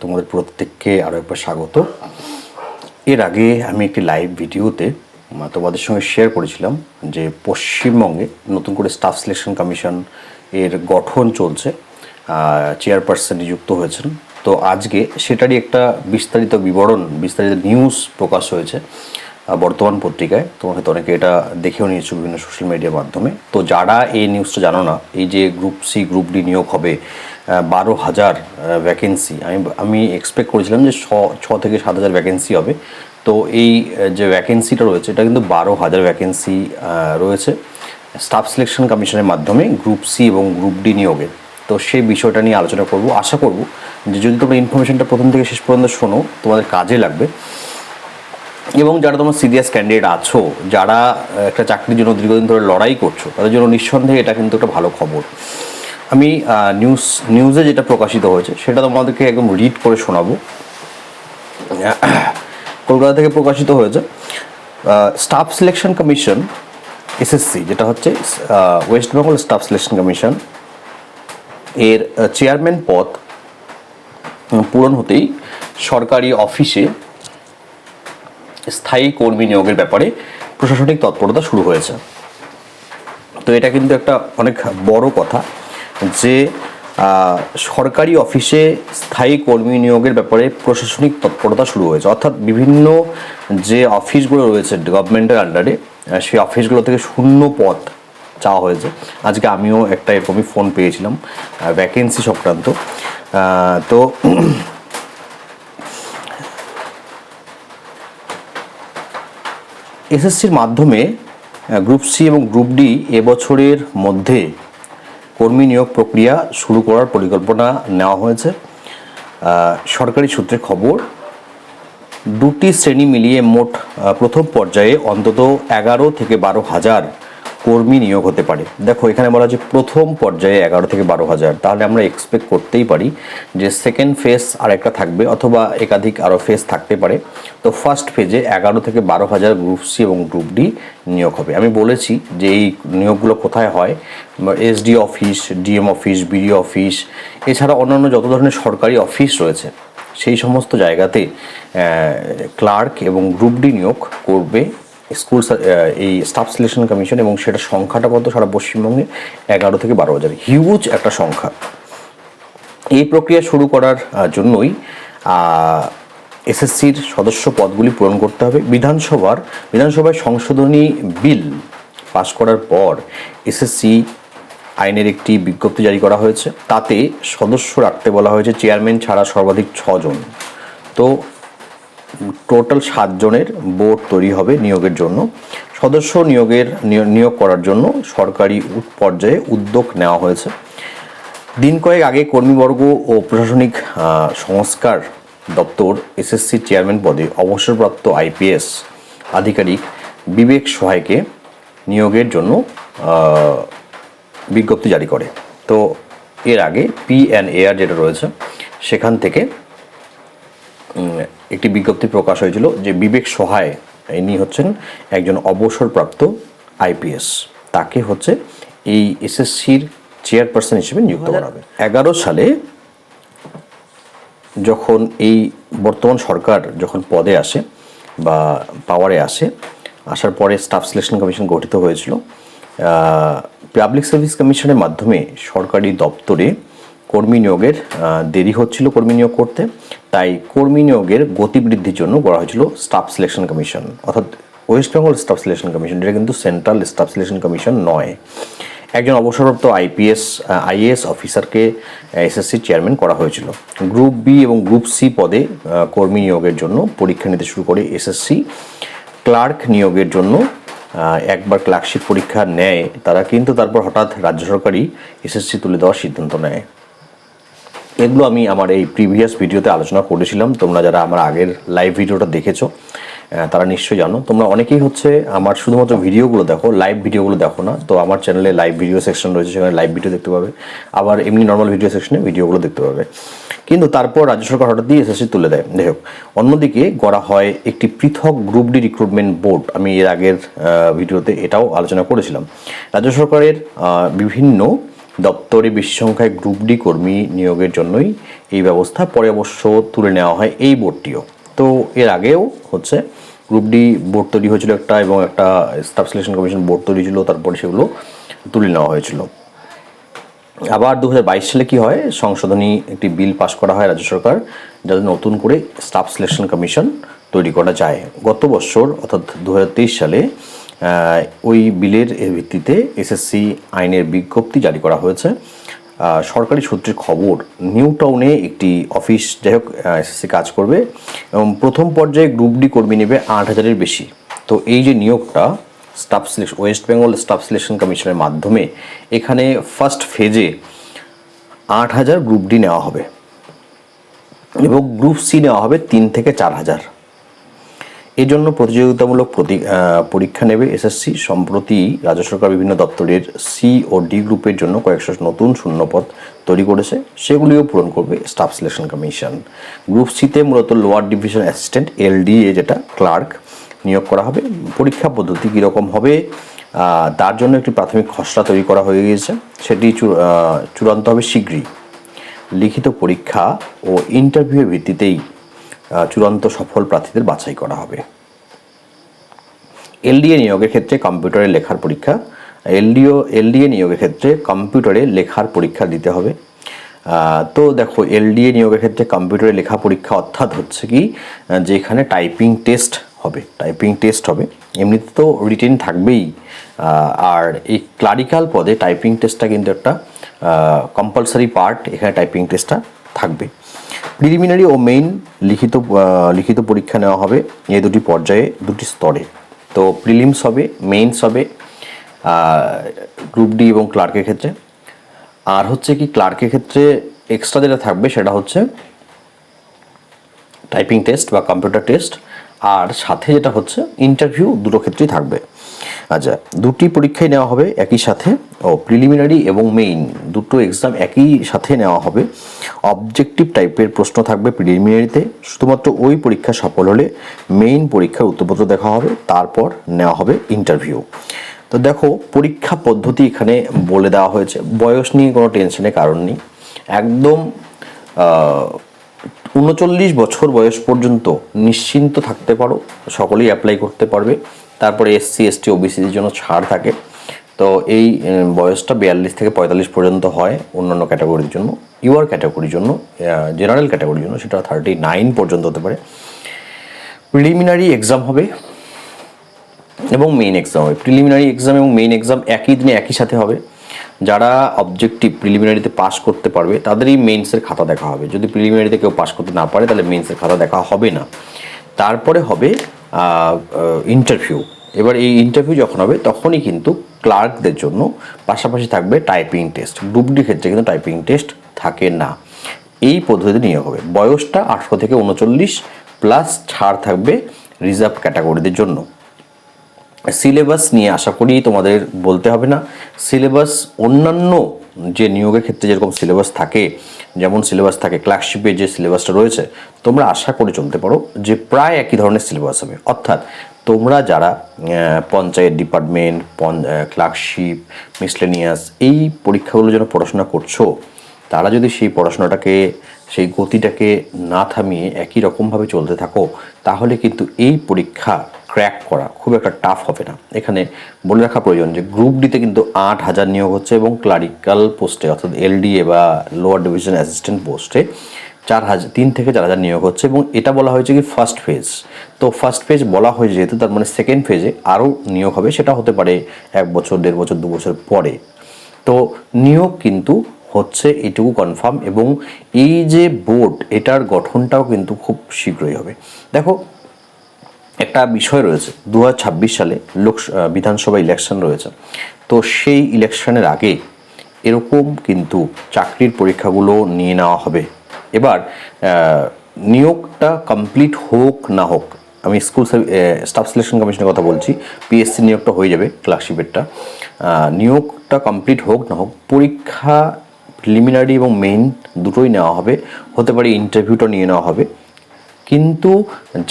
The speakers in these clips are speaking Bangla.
তোমাদের প্রত্যেককে আরও একবার স্বাগত। এর আগে আমি একটি লাইভ ভিডিওতে তোমাদের সঙ্গে শেয়ার করেছিলাম যে পশ্চিমবঙ্গে নতুন করে স্টাফ সিলেকশন কমিশন এর গঠন চলছে চেয়ারপারসন নিযুক্ত হয়েছেন। তো আজকে সেটারই একটা বিস্তারিত বিবরণ, বিস্তারিত নিউজ প্রকাশ হয়েছে। বর্তমান পত্রিকায়। তোমরা হয়তো অনেকে এটা দেখেও নিয়েছো বিভিন্ন সোশ্যাল মিডিয়ার মাধ্যমে। তো যারা এই নিউজটা জানো না, এই যে গ্রুপ সি গ্রুপ ডি নিয়োগ হবে বারো হাজার ভ্যাকেন্সি আমি আমি এক্সপেক্ট করেছিলাম যে ছ ছ থেকে সাত হাজার ভ্যাকেন্সি হবে। তো এই যে ভ্যাকেন্সিটা রয়েছে, এটা কিন্তু বারো হাজার ভ্যাকেন্সি রয়েছে। স্টাফ সিলেকশন কমিশনের মাধ্যমে গ্রুপ সি এবং গ্রুপ ডি নিয়োগের তো সেই বিষয়টা নিয়ে আলোচনা করব। আশা করব যে যদি তোমরা ইনফরমেশনটা প্রথম থেকে শেষ পর্যন্ত শোনো, তোমাদের কাজে লাগবে। এবং যারা তোমার সিরিয়াস ক্যান্ডিডেট আছো, যারা একটা চাকরির জন্য দীর্ঘদিন ধরে লড়াই করছ, তাদের জন্য নিঃসন্দেহে এটা কিন্তু একটা ভালো খবর। আমি নিউজ নিউজে যেটা প্রকাশিত হয়েছে, সেটা তোমাদেরকে একদম রিড করে শোনাবো। কলকাতা থেকে প্রকাশিত হয়েছে স্টাফ সিলেকশন কমিশন এসএসসি যেটা হচ্ছে West Bengal staff selection commission এর চেয়ারম্যান পদ পূরণ হতেই সরকারি অফিসে স্থায়ী কর্মী নিয়োগের ব্যাপারে প্রশাসনিক তৎপরতা শুরু হয়েছে। তো এটা কিন্তু একটা অনেক বড় কথা যে সরকারি অফিসে স্থায়ী কর্মী নিয়োগের ব্যাপারে প্রশাসনিক তৎপরতা শুরু হয়েছে। অর্থাৎ বিভিন্ন যে অফিসগুলো রয়েছে গভর্নমেন্টের আন্ডারে সেই অফিসগুলো থেকে শূন্য পদ চাওয়া হয়েছে। আজকে আমিও একটা এরকমই ফোন পেয়েছিলাম ভ্যাকেন্সি সংক্রান্ত। তো এসএসসির মাধ্যমে গ্রুপ সি এবং গ্রুপ ডি এবছরের মধ্যে কর্মী নিয়োগ প্রক্রিয়া শুরু করার পরিকল্পনা নেওয়া হয়েছে। সরকারি সূত্রে খবর, দুটি শ্রেণি মিলিয়ে মোট প্রথম পর্যায়ে অন্তত এগারো থেকে বারো হাজার কর্মী নিয়োগ হতে পারে। দেখো, এখানে বলা হচ্ছে প্রথম পর্যায়ে এগারো থেকে বারো হাজার। তাহলে আমরা এক্সপেক্ট করতেই পারি যে সেকেন্ড ফেজ আর একটা থাকবে অথবা একাধিক আরও ফেজ থাকতে পারে। তো ফার্স্ট ফেজে এগারো থেকে বারো হাজার গ্রুপ সি এবং গ্রুপ ডি নিয়োগ হবে। আমি বলেছি যে এই নিয়োগগুলো কোথায় হয়? SD office DM office BD office এছাড়া অন্যান্য যত ধরনের সরকারি অফিস রয়েছে, সেই সমস্ত জায়গাতে ক্লার্ক এবং গ্রুপ ডি নিয়োগ করবে স্কুল এই স্টাফ সিলেকশন কমিশন এবং সেটা সংখ্যাটা কত সারা পশ্চিমবঙ্গে এগারো থেকে বারো হাজার হিউজ একটা সংখ্যা। এই প্রক্রিয়া শুরু করার জন্যই এসএসসির সদস্য পদগুলি পূরণ করতে হবে। বিধানসভার, বিধানসভায় সংশোধনী বিল পাশ করার পর এসএসসি আইনের একটি বিজ্ঞপ্তি জারি করা হয়েছে। তাতে সদস্য রাখতে বলা হয়েছে চেয়ারম্যান ছাড়া সর্বাধিক ছজন। তো টোটাল সাতজনের বোর্ড তৈরি হবে নিয়োগের জন্য। সদস্য নিয়োগের নিয়- নিয়োগ করার জন্য সরকারি পর্যায়ে উদ্যোগ নেওয়া হয়েছে। দিন কয়েক আগে কর্মীবর্গ ও প্রশাসনিক সংস্কার দপ্তর এসএসসি চেয়ারম্যান পদে অবসরপ্রাপ্ত আইপিএস আধিকারিক বিবেক সহায়কে নিয়োগের জন্য বিজ্ঞপ্তি জারি করে। তো এর আগে পিএনএআর যেটা রয়েছে, সেখান থেকে একটি বিজ্ঞপ্তি প্রকাশ হয়েছিল যে বিবেক সহায় ইনি হচ্ছেন একজন অবসরপ্রাপ্ত আইপিএস। তাকে হচ্ছে এই এসএসসির চেয়ারপারসন হিসেবে নিযুক্ত করা হবে। এগারো সালে যখন এই বর্তমান সরকার যখন পদে আসে বা পাওয়ারে আসে আসার পরে স্টাফ সিলেকশন কমিশন গঠিত হয়েছিল পাবলিক সার্ভিস কমিশনের মাধ্যমে সরকারি দপ্তরে কর্মী নিয়োগের দেরি হচ্ছিল কর্মী নিয়োগ করতে, তাই কর্মী নিয়োগের গতি বৃদ্ধির জন্য গড়া হয়েছিল স্টাফ সিলেকশন কমিশন, অর্থাৎ West Bengal staff selection commission এটা কিন্তু সেন্ট্রাল স্টাফ সিলেকশন কমিশন নয়। একজন অবসরপ্রাপ্ত আইপিএস আইএএস অফিসারকে এসএসসি চেয়ারম্যান করা হয়েছিল। গ্রুপ বি এবং গ্রুপ সি পদে কর্মী নিয়োগের জন্য পরীক্ষা নিতে শুরু করে এসএসসি। ক্লার্ক নিয়োগের জন্য একবার ক্লার্কশিপ পরীক্ষা নেয়, তারা কিন্তু তারপর হঠাৎ রাজ্য সরকারই এসএসসি তুলে দেওয়ার সিদ্ধান্ত নেয়। এগুলো আমি আমার এই প্রিভিয়াস ভিডিওতে আলোচনা করেছিলাম। তোমরা যারা আমার আগের লাইভ ভিডিওটা দেখেছ তারা নিশ্চয়ই জানো। তোমরা অনেকেই হচ্ছে আমার শুধুমাত্র ভিডিওগুলো দেখো লাইভ ভিডিওগুলো দেখো না। তো আমার চ্যানেলে লাইভ ভিডিও সেকশন রয়েছে, সেখানে লাইভ ভিডিও দেখতে পাবে। আবার এমনি নর্মাল ভিডিও সেকশনে ভিডিওগুলো দেখতে পাবে। কিন্তু তারপর রাজ্য সরকার হঠাৎ দিয়ে এসএসসি তুলে দেয়। যাই হোক, অন্যদিকে গড়া হয় একটি পৃথক গ্রুপ ডি রিক্রুটমেন্ট বোর্ড আমি এর আগের ভিডিওতে এটাও আলোচনা করেছিলাম। রাজ্য সরকারের বিভিন্ন দপ্তরে বেশি সংখ্যায় গ্রুপ ডি কর্মী নিয়োগের জন্যই এই ব্যবস্থা। পরে অবশ্য তুলে নেওয়া হয় এই বোর্ডটিও। তো এর আগেও হচ্ছে গ্রুপ ডি বোর্ড তৈরি হয়েছিল একটা এবং একটা স্টাফ সিলেকশন কমিশন বোর্ড তৈরি ছিল, তারপরে সেগুলো তুলে নেওয়া হয়েছিল। আবার দু হাজার বাইশ সালে কি হয়, সংশোধনী একটি বিল পাশ করা হয় রাজ্য সরকার, যাতে নতুন করে স্টাফ সিলেকশন কমিশন তৈরি করা যায়। গত বছর, অর্থাৎ দু হাজার তেইশ সালে ওই বিলের ভিত্তিতে এসএসসি আইনের বিজ্ঞপ্তি জারি করা হয়েছে। সরকারি সূত্রের খবর, নিউ টাউনে একটি অফিস, যাই হোক এসএসসি কাজ করবে এবং প্রথম পর্যায়ে গ্রুপ ডি কর্মী নেবে আট হাজারের বেশি। তো এই যে নিয়োগটা, staff selection West Bengal staff selection কমিশনের মাধ্যমে এখানে ফার্স্ট ফেজে আট হাজার গ্রুপ ডি নেওয়া হবে এবং গ্রুপ সি নেওয়া হবে তিন থেকে চার হাজার। এই জন্য প্রতিযোগিতামূলক প্রতি পরীক্ষা নেবে এসএসসি সম্প্রতি রাজ্য সরকার বিভিন্ন দপ্তরের সি ও ডি গ্রুপের জন্য কয়েকশো নতুন শূন্যপদ তৈরি করেছে। সেগুলিও পূরণ করবে স্টাফ সিলেকশন কমিশন। গ্রুপ সিতে মূলত লোয়ার ডিভিশন অ্যাসিস্ট্যান্ট এলডিএ যেটা, ক্লার্ক নিয়োগ করা হবে। পরীক্ষা পদ্ধতি কীরকম হবে তার জন্য একটি প্রাথমিক খসড়া তৈরি করা হয়ে গিয়েছে। সেটি চূড়ান্ত হবে শীঘ্রই। লিখিত পরীক্ষা ও ইন্টারভিউয়ের ভিত্তিতেই চূড়ান্ত সফল প্রার্থীদের বাছাই করা হবে। এলডিএ নিয়োগের ক্ষেত্রে কম্পিউটারে লেখার পরীক্ষা, এলডিও, এলডিএ নিয়োগের ক্ষেত্রে কম্পিউটারে লেখার পরীক্ষা দিতে হবে। তো দেখো, এলডিএ নিয়োগের ক্ষেত্রে কম্পিউটারে লেখা পরীক্ষা অর্থাৎ হচ্ছে কি যেখানে টাইপিং টেস্ট হবে, টাইপিং টেস্ট হবে। এমনিতে তো রিটেন থাকবেই। আর এই ক্লারিক্যাল পদে টাইপিং টেস্টটা কিন্তু একটা কম্পালসারি পার্ট, এখানে টাইপিং টেস্টটা থাকবে। প্রিলিমিনারি ও মেইন লিখিত লিখিত পরীক্ষা নেওয়া হবে এই দুটি পর্যায়ে, দুটি স্তরে। তো প্রিলিমস হবে মেইনস হবে গ্রুপ ডি এবং ক্লার্কের ক্ষেত্রে। আর হচ্ছে কি ক্লার্কের ক্ষেত্রে এক্সট্রা যেটা থাকবে সেটা হচ্ছে টাইপিং টেস্ট বা কম্পিউটার টেস্ট আর সাথে যেটা হচ্ছে ইন্টারভিউ দুটো ক্ষেত্রেই থাকবে। আচ্ছা দুটি পরীক্ষায় নেওয়া হবে একই সাথে। ও প্রিলিমিনারি এবং মেইন দুটো এক্সাম একই সাথে নেওয়া হবে। অবজেক্টিভ টাইপের প্রশ্ন থাকবে প্রিলিমিনারিতে শুধুমাত্র ওই পরীক্ষা সফল হলে মেইন পরীক্ষার উত্তরপত্র দেখা হবে, তারপর নেওয়া হবে ইন্টারভিউ তো দেখো, পরীক্ষা পদ্ধতি এখানে বলে দেওয়া হয়েছে। বয়স নিয়ে কোনো টেনশনের কারণ নেই। একদম উনচল্লিশ বছর বয়স পর্যন্ত নিশ্চিন্ত থাকতে পারো, সকলেই অ্যাপ্লাই করতে পারবে। তারপরে এসসি, এসটি ওবিসিদের জন্য ছাড় থাকে। তো এই বয়সটা বিয়াল্লিশ থেকে পঁয়তাল্লিশ পর্যন্ত হয় অন্যান্য ক্যাটাগরির জন্য, ইউআর ক্যাটাগরির জন্য জেনারেল ক্যাটাগরির জন্য, সেটা থার্টি নাইন পর্যন্ত হতে পারে। প্রিলিমিনারি এক্সাম হবে এবং মেইন এক্সাম হবে। প্রিলিমিনারি এক্সাম এবং মেইন এক্সাম একই দিনে একই সাথে হবে। যারা অবজেক্টিভ প্রিলিমিনারিতে পাস করতে পারবে তাদেরই মেইনসের খাতা দেখা হবে। যদি প্রিলিমিনারিতে কেউ পাস করতে না পারে, তাহলে মেইনসের খাতা দেখা হবে না। তারপরে হবে ইন্টারভিউ এবার এই ইন্টারভিউ যখন হবে, তখনই কিন্তু ক্লার্কদের জন্য পাশাপাশি থাকবে টাইপিং টেস্ট গ্রুপ ডি ক্ষেত্রে কিন্তু টাইপিং টেস্ট থাকে না। এই পদ্ধতিতে নিয়োগ হবে। বয়সটা আঠেরো থেকে উনচল্লিশ প্লাস ছাড় থাকবে রিজার্ভ ক্যাটাগরিদের জন্য। সিলেবাস নিয়ে আশা করি তোমাদের বলতে হবে না। সিলেবাস অন্যান্য যে নিয়োগের ক্ষেত্রে যেরকম সিলেবাস থাকে, যেমন সিলেবাস থাকে ক্লার্কশিপে যে সিলেবাসটা রয়েছে, তোমরা আশা করে চলতে পারো যে প্রায় একই ধরনের সিলেবাস হবে। অর্থাৎ তোমরা যারা পঞ্চায়েত ডিপার্টমেন্ট ক্লার্কশিপ মিসলেনিয়াস এই পরীক্ষাগুলো যেন পড়াশোনা করছ, তারা যদি সেই পড়াশোনাটাকে, সেই গতিটাকে না থামিয়ে একই রকমভাবে চলতে থাকো, তাহলে কিন্তু এই পরীক্ষা ক্র্যাক করা, খুব একটা টাফ হবে না। এখানে বলে রাখা প্রয়োজন যে গ্রুপ ডিতে কিন্তু আট হাজার নিয়োগ হচ্ছে এবং ক্লারিক্যাল পোস্টে অর্থাৎ এলডিএ বা লোয়ার ডিভিশন অ্যাসিস্ট্যান্ট পোস্টে চার হাজার, তিন থেকে চার হাজার নিয়োগ হচ্ছে এবং এটা বলা হয়েছে কি ফার্স্ট ফেজ তো ফার্স্ট ফেজ বলা হয়েছে যেহেতু, তার মানে সেকেন্ড ফেজে আরও নিয়োগ হবে, সেটা হতে পারে এক বছর, দেড় বছর, দু বছর পরে। তো নিয়োগ কিন্তু হচ্ছে এটুকু কনফার্ম এবং এই যে বোর্ড এটার গঠনটাও কিন্তু খুব শীঘ্রই হবে। দেখো একটা বিষয় রয়েছে। দু হাজার ছাব্বিশ সালে লোক বিধানসভা ইলেকশন রয়েছে। তো সেই ইলেকশনের আগে এরকম কিন্তু চাকরির পরীক্ষাগুলো নিয়ে নেওয়া হবে। এবার নিয়োগটা কমপ্লিট হোক না হোক, আমি স্কুল স্টাফ সিলেকশন কমিশনের কথা বলছি পিএসসি নিয়োগটা হয়ে যাবে ক্লার্কশিপেরটা নিয়োগটা কমপ্লিট হোক না হোক, পরীক্ষা প্রিলিমিনারি এবং মেইন দুটোই নেওয়া হবে। হতে পারে ইন্টারভিউটা নিয়ে নেওয়া হবে। কিন্তু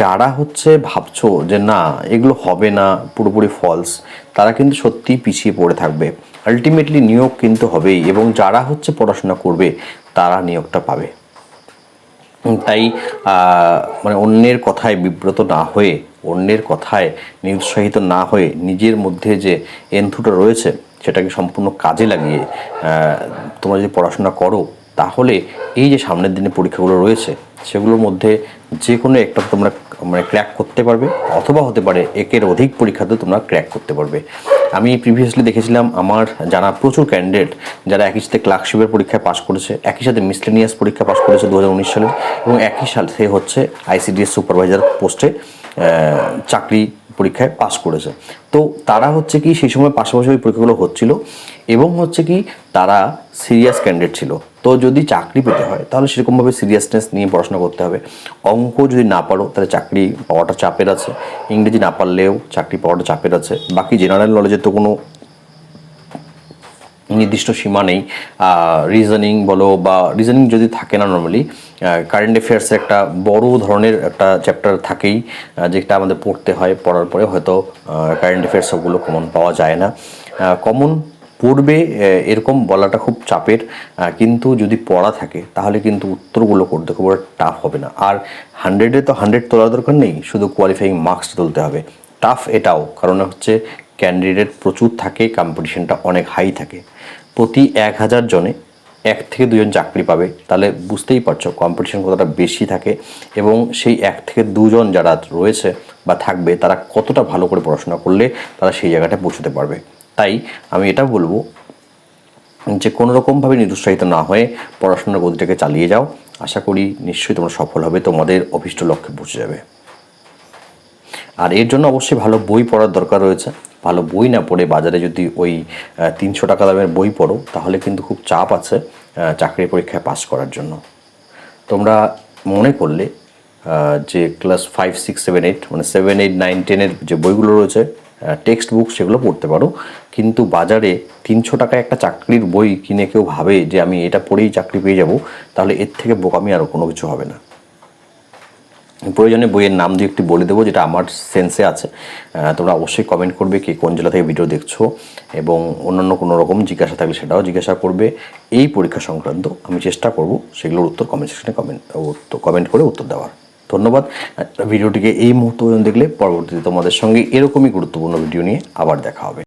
যারা হচ্ছে ভাবছ যে না, এগুলো হবে না, পুরোপুরি ফলস তারা কিন্তু সত্যিই পিছিয়ে পড়ে থাকবে। আলটিমেটলি নিয়োগ কিন্তু হবেই এবং যারা হচ্ছে পড়াশোনা করবে, তারা নিয়োগটা পাবে। তাই মানে অন্যের কথায় বিব্রত না হয়ে, অন্যের কথায় নিরুৎসাহিত না হয়ে নিজের মধ্যে যে এন্থুটা রয়েছে, সেটাকে সম্পূর্ণ কাজে লাগিয়ে তোমরা যদি পড়াশোনা করো তাহলে এই যে সামনের দিনে পরীক্ষাগুলো রয়েছে, সেগুলোর মধ্যে যে কোনো একটা তোমরা মানে ক্র্যাক করতে পারবে, অথবা হতে পারে একের অধিক পরীক্ষাতে তোমরা ক্র্যাক করতে পারবে। আমি প্রিভিয়াসলি দেখেছিলাম আমার জানা প্রচুর ক্যান্ডিডেট যারা একই সাথে ক্লার্কশিপের পরীক্ষায় পাশ করেছে, একই সাথে মিসলেনিয়াস পরীক্ষা পাশ করেছে দু হাজার উনিশ সালে, এবং একই সাথে হচ্ছে আইসিডিএস সুপারভাইজার পোস্টে চাকরি পরীক্ষায় পাশ করেছে। তো তারা হচ্ছে কি সেই সময় পাশাপাশি ওই পরীক্ষাগুলো হচ্ছিল, এবং হচ্ছে কি তারা সিরিয়াস ক্যান্ডিডেট ছিল। তো যদি চাকরি পেতে হয়, তাহলে সেরকমভাবে সিরিয়াসনেস নিয়ে পড়াশোনা করতে হবে। অঙ্ক যদি না পারো, তাহলে চাকরি পাওয়াটা চাপের আছে। ইংরেজি না পারলেও চাকরি পাওয়াটা চাপের আছে। বাকি জেনারেল নলেজের তো কোনো নির্দিষ্ট সীমা নেই। রিজনিং বলো বা রিজনিং যদি থাকে না নর্মালি কারেন্ট অ্যাফেয়ার্সের একটা বড় ধরনের একটা চ্যাপ্টার থাকেই যেটা আমাদের পড়তে হয়। পড়ার পরে হয়তো কারেন্ট অ্যাফেয়ার্স সবগুলো কমন পাওয়া যায় না। কমন পড়বে এরকম বলাটা খুব চাপের। কিন্তু যদি পড়া থাকে, তাহলে কিন্তু উত্তরগুলো করতে খুব টাফ হবে না। আর হান্ড্রেডে তো হান্ড্রেড তোলার দরকার নেই, শুধু কোয়ালিফাইং মার্কস তুলতে হবে। টাফ এটাও, কারণ হচ্ছে ক্যান্ডিডেট প্রচুর থাকে কম্পিটিশনটা অনেক হাই থাকে। প্রতি এক হাজার জনে এক থেকে দুজন চাকরি পাবে, তাহলে বুঝতেই পারছ কম্পিটিশন কতটা বেশি থাকে। এবং সেই এক থেকে দুজন যারা রয়েছে বা থাকবে, তারা কতটা ভালো করে পড়াশোনা করলে তারা সেই জায়গাটায় পৌঁছতে পারবে। তাই আমি এটা বলব যে কোনো রকমভাবে নিরুৎসাহিত না হয়ে পড়াশোনার গতিটাকে চালিয়ে যাও। আশা করি নিশ্চয়ই তোমরা সফল হবে তোমাদের অভিষ্ট লক্ষ্যে পৌঁছে যাবে। আর এর জন্য অবশ্যই ভালো বই পড়ার দরকার রয়েছে। ভালো বই না পড়ে বাজারে যদি ওই তিনশো টাকা দামের বই পড়ো তাহলে কিন্তু খুব চাপ আছে আহ, চাকরির পরীক্ষায় পাস করার জন্য। তোমরা মনে করলে যে class five six seven eight মানে সেভেন এইট নাইন টেনের যে বইগুলো রয়েছে টেক্সট বুক সেগুলো পড়তে পারো। কিন্তু বাজারে তিনশো টাকায় একটা চাকরির বই কিনে কেউ ভাবে যে আমি এটা পড়েই চাকরি পেয়ে যাব, তাহলে এর থেকে বোকামি আরও কোনো কিছু হবে না। প্রয়োজনে বইয়ের নাম দিয়ে একটি বলে দেবো, যেটা আমার সেন্সে আছে। তোমরা অবশ্যই কমেন্ট করবে কে কোন জেলা থেকে ভিডিও দেখছ, এবং অন্যান্য কোনো রকম জিজ্ঞাসা থাকলে সেটাও জিজ্ঞাসা করবে। এই পরীক্ষা সংক্রান্ত আমি চেষ্টা করব সেগুলোর উত্তর কমেন্ট সেকশনে কমেন্ট কমেন্ট করে উত্তর দেওয়ার। ধন্যবাদ। ভিডিওটিকে এই মুহূর্ত পর্যন্ত দেখলে পরবর্তীতে তোমাদের সঙ্গে এরকমই গুরুত্বপূর্ণ ভিডিও নিয়ে আবার দেখা হবে।